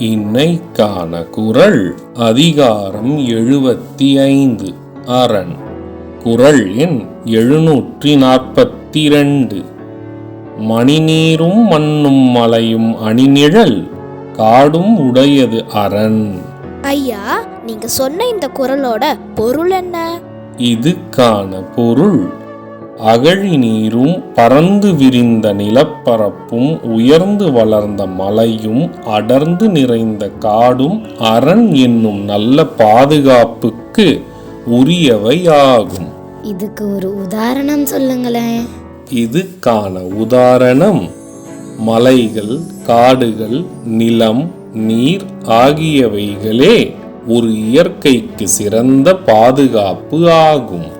இன்னைக்கான குரல் அதிகாரம் எழுபத்தி ஐந்து. அரண். குரல் எண் எழுநூற்றி நாற்பத்தி ரெண்டு மணிநீரும் மண்ணும் மலையும் அணிநிழல் காடும் உடையது அரண். ஐயா நீங்க சொன்ன இந்த குரலோட பொருள் என்ன? இதுக்கான பொருள் அகழி நீரும் பறந்து விரிந்த நிலப்பரப்பும் உயர்ந்து வளர்ந்த மலையும் அடர்ந்து நிறைந்த காடும் அரண் என்னும் நல்ல பாதுகாப்புக்கு உரியவை ஆகும் இதுக்கு ஒரு உதாரணம் சொல்லுங்களேன். இதுக்கான உதாரணம் மலைகள் காடுகள் நிலம் நீர் ஆகியவைகளே ஒரு இயற்கைக்கு சிறந்த பாதுகாப்பு ஆகும்.